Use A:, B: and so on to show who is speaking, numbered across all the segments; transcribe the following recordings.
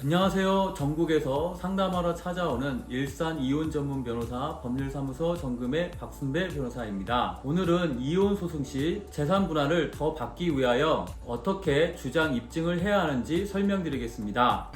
A: 안녕하세요. 전국에서 상담하러 찾아오는 일산 이혼 전문 변호사 법률사무소 정금의 박순배 변호사입니다. 오늘은 이혼 소송 시 재산 분할을 더 받기 위하여 어떻게 주장 입증을 해야 하는지 설명드리겠습니다.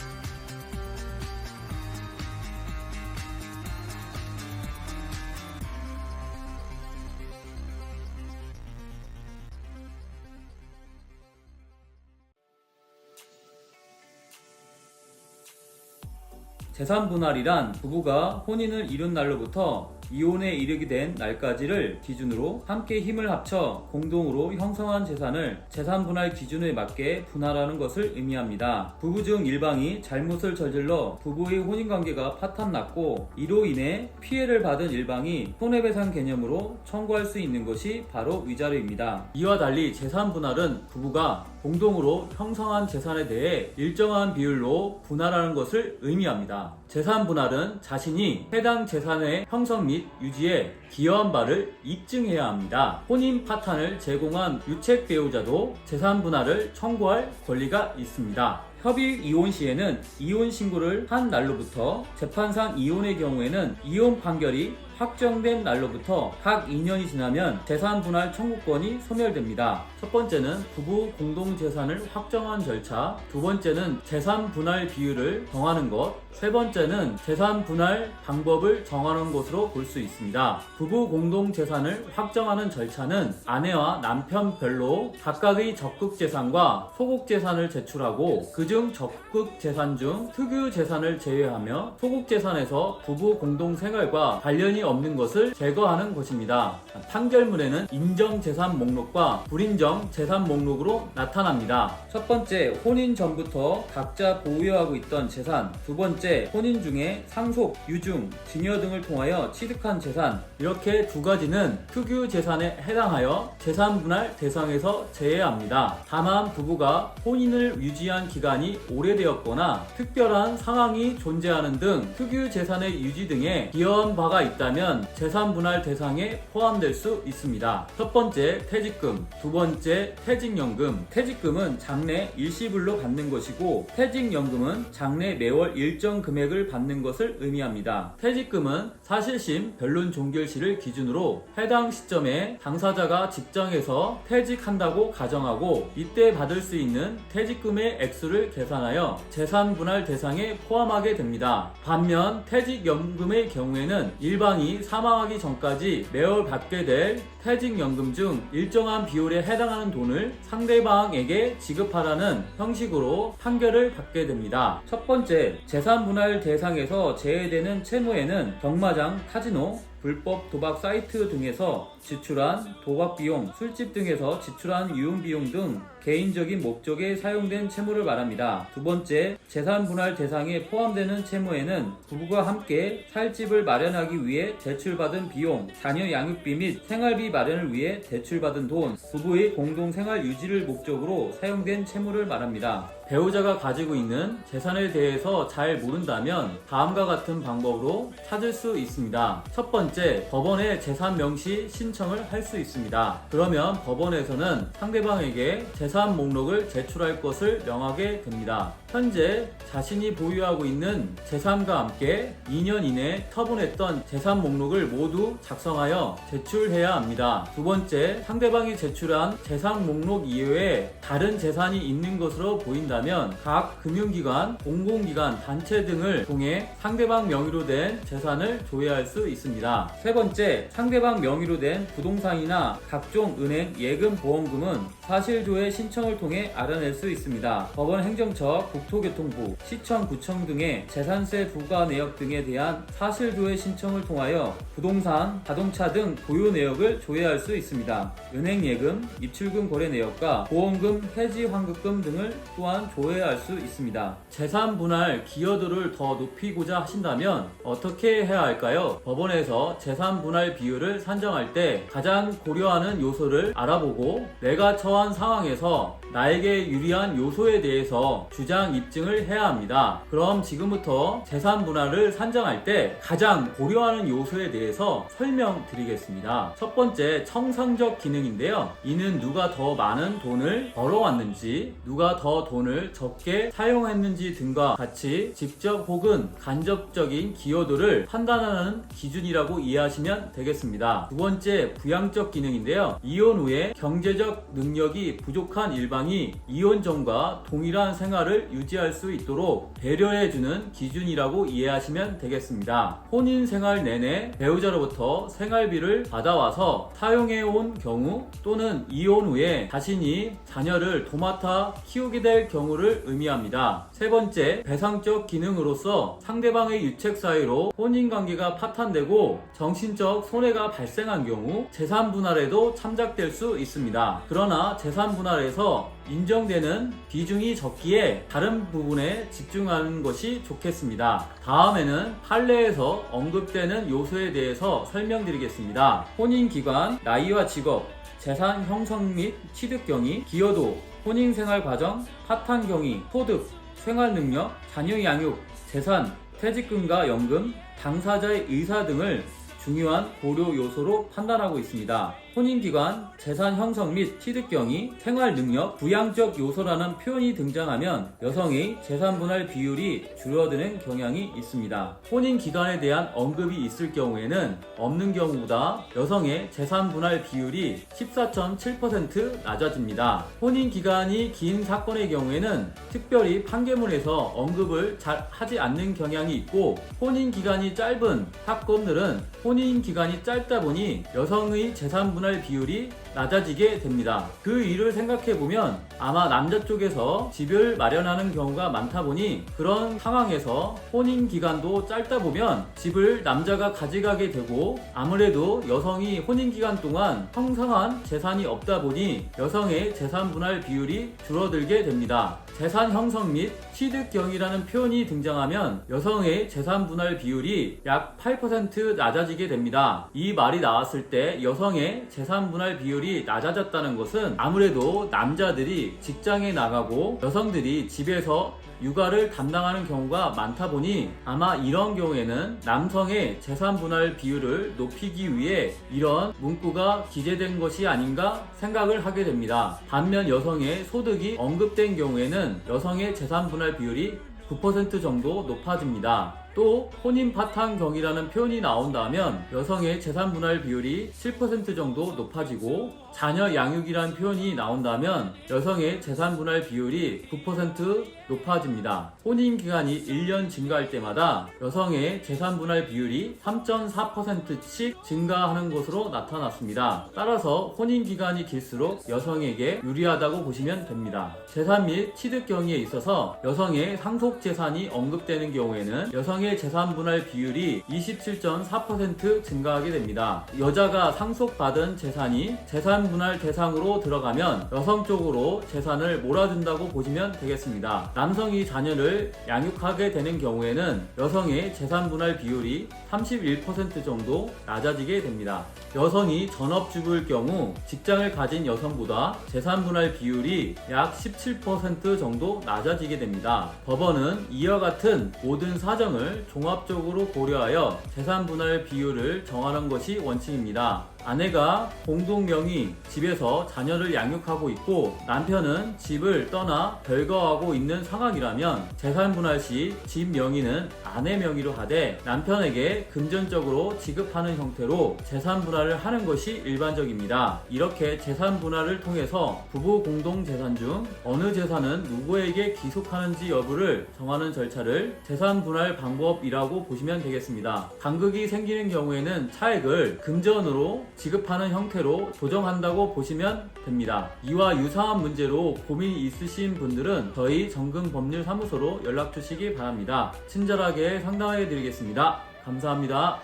A: 재산 분할이란 부부가 혼인을 이룬 날로부터 이혼에 이르게 된 날까지를 기준으로 함께 힘을 합쳐 공동으로 형성한 재산을 재산 분할 기준에 맞게 분할하는 것을 의미합니다. 부부 중 일방이 잘못을 저질러 부부의 혼인 관계가 파탄났고 이로 인해 피해를 받은 일방이 손해배상 개념으로 청구할 수 있는 것이 바로 위자료입니다. 이와 달리 재산 분할은 부부가 공동으로 형성한 재산에 대해 일정한 비율로 분할하는 것을 의미합니다. 재산 분할은 자신이 해당 재산의 형성 및 유지에 기여한 바를 입증해야 합니다. 혼인 파탄을 제공한 유책 배우자도 재산 분할을 청구할 권리가 있습니다. 협의 이혼 시에는 이혼 신고를 한 날로부터 재판상 이혼의 경우에는 이혼 판결이 확정된 날로부터 각 2년이 지나면 재산 분할 청구권이 소멸됩니다. 첫 번째는 부부 공동 재산을 확정한 절차, 두 번째는 재산 분할 비율을 정하는 것, 세 번째는 재산 분할 방법을 정하는 것으로 볼 수 있습니다. 부부 공동 재산을 확정하는 절차는 아내와 남편별로 각각의 적극 재산과 소극 재산을 제출하고 그중 적극 재산 중 특유 재산을 제외하며 소극 재산에서 부부 공동 생활과 관련이 없는 것을 제거하는 것입니다. 판결문에는 인정 재산 목록과 불인정 재산 목록으로 나타납니다. 첫 번째, 혼인 전부터 각자 보유하고 있던 재산. 두 번째, 혼인 중에 상속, 유증, 증여 등을 통하여 취득한 재산. 이렇게 두 가지는 특유 재산에 해당하여 재산 분할 대상에서 제외합니다. 다만 부부가 혼인을 유지한 기간이 오래되었거나 특별한 상황이 존재하는 등 특유 재산의 유지 등에 기여한 바가 있다면 재산 분할 대상에 포함될 수 있습니다. 첫 번째 퇴직금, 두 번째 퇴직연금. 퇴직금은 장래 일시불로 받는 것이고 퇴직연금은 장래 매월 일정 금액을 받는 것을 의미합니다. 퇴직금은 사실심 변론 종결 시를 기준으로 해당 시점에 당사자가 직장에서 퇴직한다고 가정하고 이때 받을 수 있는 퇴직금의 액수를 계산하여 재산 분할 대상에 포함하게 됩니다. 반면 퇴직연금의 경우에는 일방이 사망하기 전까지 매월 받게 될 퇴직연금 중 일정한 비율에 해당하는 돈을 상대방에게 지급하라는 형식으로 판결을 받게 됩니다. 첫 번째, 재산 분할 대상에서 제외되는 채무에는 경마장, 카지노, 불법 도박 사이트 등에서 지출한 도박 비용, 술집 등에서 지출한 유흥 비용 등 개인적인 목적에 사용된 채무를 말합니다. 두 번째, 재산 분할 대상에 포함되는 채무에는 부부가 함께 살 집을 마련하기 위해 대출받은 비용, 자녀 양육비 및 생활비 마련을 위해 대출받은 돈, 부부의 공동 생활 유지를 목적으로 사용된 채무를 말합니다. 배우자가 가지고 있는 재산에 대해서 잘 모른다면 다음과 같은 방법으로 찾을 수 있습니다. 첫 번째, 법원에 재산 명시 신청을 할 수 있습니다. 그러면 법원에서는 상대방에게 재산 목록을 제출할 것을 명하게 됩니다. 현재 자신이 보유하고 있는 재산과 함께 2년 이내 처분했던 재산 목록을 모두 작성하여 제출해야 합니다. 두 번째, 상대방이 제출한 재산 목록 이외에 다른 재산이 있는 것으로 보인다면 각 금융기관, 공공기관, 단체 등을 통해 상대방 명의로 된 재산을 조회할 수 있습니다. 세 번째, 상대방 명의로 된 부동산이나 각종 은행, 예금, 보험금은 사실조회 신청을 통해 알아낼 수 있습니다. 법원 행정처, 국토교통부, 시청, 구청 등의 재산세 부과 내역 등에 대한 사실조회 신청을 통하여 부동산, 자동차 등 보유 내역을 조회할 수 있습니다. 은행 예금, 입출금 거래 내역과 보험금, 해지 환급금 등을 또한 조회할 수 있습니다. 재산 분할 기여도를 더 높이고자 하신다면 어떻게 해야 할까요? 법원에서 재산 분할 비율을 산정할 때 가장 고려하는 요소를 알아보고 내가 처한 상황에서 나에게 유리한 요소에 대해서 주장 입증을 해야 합니다. 그럼 지금부터 재산 분할을 산정할 때 가장 고려하는 요소에 대해서 설명드리겠습니다. 첫 번째 청산적 기능인데요. 이는 누가 더 많은 돈을 벌어왔는지, 누가 더 돈을 적게 사용했는지 등과 같이 직접 혹은 간접적인 기여도를 판단하는 기준이라고 이해하시면 되겠습니다. 두 번째 부양적 기능인데요. 이혼 후에 경제적 능력이 부족한 일방이 이혼 전과 동일한 생활을 유지 할 수 있도록 배려해주는 기준이라고 이해하시면 되겠습니다. 혼인 생활 내내 배우자로부터 생활비를 받아와서 사용해온 경우 또는 이혼 후에 자신이 자녀를 도맡아 키우게 될 경우를 의미합니다. 세 번째, 배상적 기능으로서 상대방의 유책 사유로 혼인 관계가 파탄되고 정신적 손해가 발생한 경우 재산 분할에도 참작될 수 있습니다. 그러나 재산 분할에서 인정되는 비중이 적기에 다른 부분에 집중하는 것이 좋겠습니다. 다음에는 판례에서 언급되는 요소에 대해서 설명드리겠습니다. 혼인기간, 나이와 직업, 재산 형성 및 취득 경위, 기여도, 혼인 생활 과정, 파탄 경위, 소득, 생활 능력, 자녀 양육, 재산, 퇴직금과 연금, 당사자의 의사 등을 중요한 고려 요소로 판단하고 있습니다. 혼인기간, 재산 형성 및 취득 경위, 생활 능력, 부양적 요소라는 표현이 등장하면 여성의 재산 분할 비율이 줄어드는 경향이 있습니다. 혼인기간에 대한 언급이 있을 경우에는 없는 경우보다 여성의 재산 분할 비율이 14.7% 낮아집니다. 혼인기간이 긴 사건의 경우에는 특별히 판결문에서 언급을 잘 하지 않는 경향이 있고 혼인기간이 짧은 사건들은 혼인기간이 짧다 보니 여성의 재산 분할 비율이 낮아지게 됩니다. 그 이유를 생각해 보면 아마 남자 쪽에서 집을 마련하는 경우가 많다 보니 그런 상황에서 혼인 기간도 짧다 보면 집을 남자가 가져가게 되고 아무래도 여성이 혼인 기간 동안 형성한 재산이 없다 보니 여성의 재산 분할 비율이 줄어들게 됩니다. 재산 형성 및 취득경이라는 표현이 등장하면 여성의 재산 분할 비율이 약 8% 낮아지게 됩니다. 이 말이 나왔을 때 여성의 재산 분할 비율 이 낮아졌다는 것은 아무래도 남자들이 직장에 나가고 여성들이 집에서 육아를 담당하는 경우가 많다 보니 아마 이런 경우에는 남성의 재산 분할 비율을 높이기 위해 이런 문구가 기재된 것이 아닌가 생각을 하게 됩니다. 반면 여성의 소득이 언급된 경우에는 여성의 재산 분할 비율이 9% 정도 높아집니다. 또 혼인 파탄경이라는 표현이 나온다면 여성의 재산 분할 비율이 7% 정도 높아지고 자녀 양육이라는 표현이 나온다면 여성의 재산 분할 비율이 9% 높아집니다. 혼인 기간이 1년 증가할 때마다 여성의 재산 분할 비율이 3.4%씩 증가하는 것으로 나타났습니다. 따라서 혼인 기간이 길수록 여성에게 유리하다고 보시면 됩니다. 재산 및 취득 경위에 있어서 여성의 상속 재산이 언급되는 경우에는 여성의 재산 분할 비율이 27.4% 증가하게 됩니다. 여자가 상속받은 재산이 재산 분할 대상으로 들어가면 여성 쪽으로 재산을 몰아준다고 보시면 되겠습니다. 남성이 자녀를 양육하게 되는 경우에는 여성의 재산 분할 비율이 31% 정도 낮아지게 됩니다. 여성이 전업주부일 경우 직장을 가진 여성보다 재산 분할 비율이 약 17% 정도 낮아지게 됩니다. 법원은 이와 같은 모든 사정을 종합적으로 고려하여 재산 분할 비율을 정하는 것이 원칙입니다. 아내가 공동 명의 집에서 자녀를 양육하고 있고 남편은 집을 떠나 별거하고 있는 상황이라면 재산 분할 시 집 명의는 아내 명의로 하되 남편에게 금전적으로 지급하는 형태로 재산 분할을 하는 것이 일반적입니다. 이렇게 재산 분할을 통해서 부부 공동 재산 중 어느 재산은 누구에게 기속하는지 여부를 정하는 절차를 재산 분할 방법이라고 보시면 되겠습니다. 간극이 생기는 경우에는 차액을 금전으로 지급하는 형태로 조정한다고 보시면 됩니다. 이와 유사한 문제로 고민이 있으신 분들은 저희 정금법률사무소로 연락 주시기 바랍니다. 친절하게 상담해 드리겠습니다. 감사합니다.